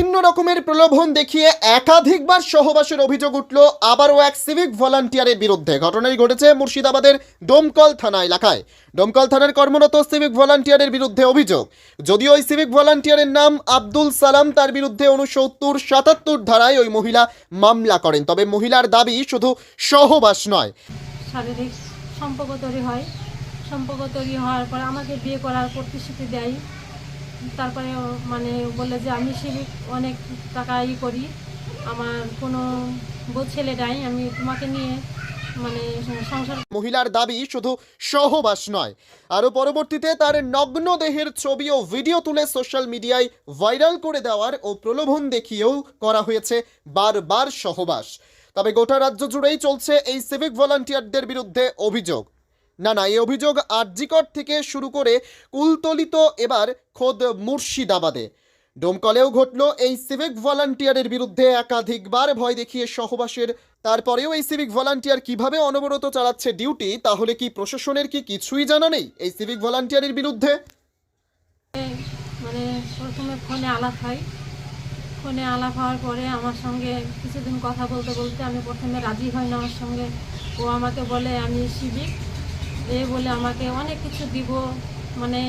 বিভিন্ন রকমের প্রলোভন দেখিয়ে একাধিকবার সহবাসের অভিযোগ উঠল, আবারও এক সিভিক ভলান্টিয়ারের বিরুদ্ধে। ঘটনাটি ঘটেছে মুর্শিদাবাদের ডোমকল থানা এলাকায়। ডোমকল থানার কর্মরত সিভিক ভলান্টিয়ারের বিরুদ্ধে অভিযোগ। যদিও ওই সিভিক ভলান্টিয়ারের নাম আব্দুল সালাম, তার বিরুদ্ধে উনসত্তর সাতাত্তর ধারায় ওই মহিলা মামলা করেন। তবে মহিলার দাবি শুধু সহবাস নয়। শারীরিক সম্পর্ক তৈরি হয়। সম্পর্ক তৈরি হওয়ার পর আমাকে বিয়ে করার প্রতিশ্রুতি দেয়। তারপরে মানে বলে যে আমি সিভিক অনেক টাকা ই করি। আমার কোনো বউ ছেলে নাই, আমি তোমাকে নিয়ে মানে মহিলার দাবি শুধু সহবাস নয়। আরও পরবর্তীতে তার নগ্ন দেহের ছবি ও ভিডিও তুলে সোশ্যাল মিডিয়ায় ভাইরাল করে দেওয়ার ও প্রলোভন দেখিয়েও করা হয়েছে বারবার সহবাস। তবে গোটা রাজ্য জুড়েই চলছে এই সিভিক ভলান্টিয়ারদের বিরুদ্ধে অভিযোগ। না না, এই অভিযোগ আরজিকর থেকে শুরু করে কুলতলিত এবার খোদ মুর্শিদাবাদে। ডোমকলেও ঘটল এই সিভিক ভলান্টিয়ারের বিরুদ্ধে একাধিকবার ভয় দেখিয়ে সহবাসের। তারপরেও এই সিভিক ভলান্টিয়ার কীভাবে অনবরত চালাচ্ছে ডিউটি তাহলে কি প্রশাসনের কি কিছুই জানা নেই এই সিভিক ভলান্টিয়ারের বিরুদ্ধে? মানে প্রথমে ফোনে আলাপ হয়। ফোনে আলাপ হওয়ার পরে আমার সঙ্গে কিছুদিন কথা বলতে বলতে আমি প্রথমে রাজি হই না আমার সঙ্গে। ও আমাকে বলে, আমি সিভিক এ বলে আমাকে অনেক কিছু দিব মানে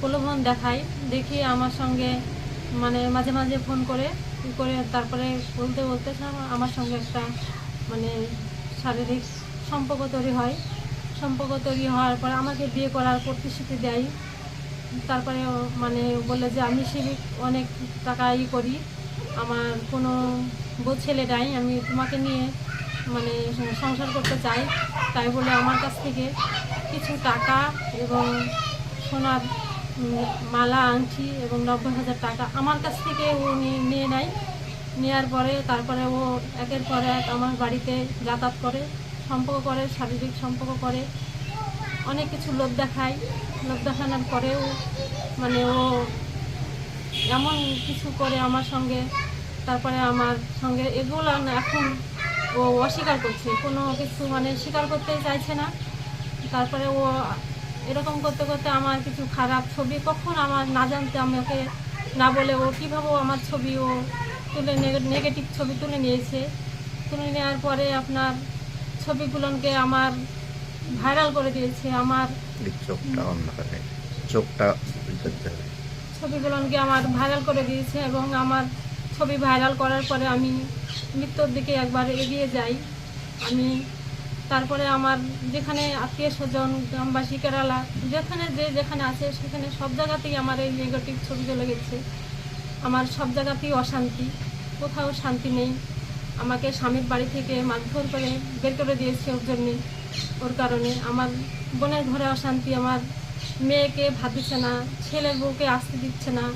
প্রলোভন দেখায়। দেখি আমার সঙ্গে মানে মাঝে মাঝে ফোন করে করে তারপরে বলতে বলতে আমার সঙ্গে একটা মানে শারীরিক সম্পর্ক তৈরি হয়। সম্পর্ক তৈরি হওয়ার পরে আমাকে বিয়ে করার প্রতিশ্রুতি দেয়। তারপরে মানে বলে যে আমি সে অনেক টাকা ই করি, আমার কোনো বউ ছেলে নাই, আমি তোমাকে নিয়ে মানে সংসার করতে চাই। তাই বলে আমার কাছ থেকে কিছু টাকা এবং সোনার মালা আংটি এবং নব্বই হাজার টাকা আমার কাছ থেকে নিয়ে নিয়ে নেয়। নেওয়ার পরে তারপরে ও একের পর এক আমার বাড়িতে যাতায়াত করে, সম্পর্ক করে, শারীরিক সম্পর্ক করে, অনেক কিছু লোভ দেখায়। লোভ দেখানোর পরেও মানে ও এমন কিছু করে আমার সঙ্গে। তারপরে আমার সঙ্গে এগুলো এখন ও অস্বীকার করছে। কোনো কিছু মানে স্বীকার করতে চাইছে না। তারপরে ও এরকম করতে করতে আমার কিছু খারাপ ছবি কখন আমার না জানতে আমি ওকে না বলে ও কীভাবে আমার ছবি ও তুলে নেগেটিভ ছবি তুলে নিয়েছে। তুলে নেওয়ার পরে আপনার ছবিগুলোকে আমার ভাইরাল করে দিয়েছে। আমার চোখটা অন্ধকারে ছবিগুলোকে আমার ভাইরাল করে দিয়েছে এবং আমার ছবি ভাইরাল করার পরে আমি মৃত্যুর দিকে একবার এগিয়ে যাই। আমি তারপরে আমার যেখানে আত্মীয় স্বজন, গ্রামবাসী, কেরালা, যেখানে যে যেখানে আছে সেখানে সব জায়গাতেই আমার এই নেগেটিভ ছবি চলে গেছে। আমার সব জায়গাতেই অশান্তি, কোথাও শান্তি নেই। আমাকে স্বামীর বাড়ি থেকে মারধর করে বের করে দিয়েছে ওর জন্যে, ওর কারণে। আমার বোনের ঘরে অশান্তি, আমার মেয়েকে ভাত দিচ্ছে না, ছেলের বউকে আসতে দিচ্ছে না।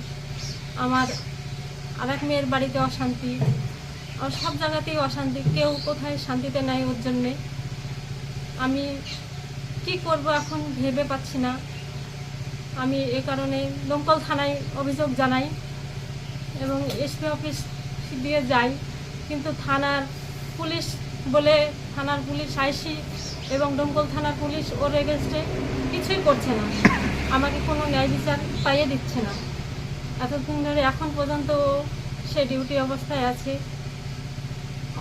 আমার আরেক মেয়ের বাড়িতে অশান্তি। আর সব জায়গাতেই অশান্তি, কেউ কোথায় শান্তিতে নাই ওর জন্যে। আমি কি করব এখন ভেবে পাচ্ছি না। আমি এ কারণে দমকল থানায় অভিযোগ জানাই এবং এসপি অফিস দিয়ে যাই। কিন্তু থানার পুলিশ বলে থানার পুলিশ আইসি এবং দমকল থানার পুলিশ ওর এগেনস্টে কিছুই করছে না। আমাকে কোনো ন্যায় বিচার পাইয়ে দিচ্ছে না। এতদিন ধরে এখন পর্যন্ত সে ডিউটি অবস্থায় আছে।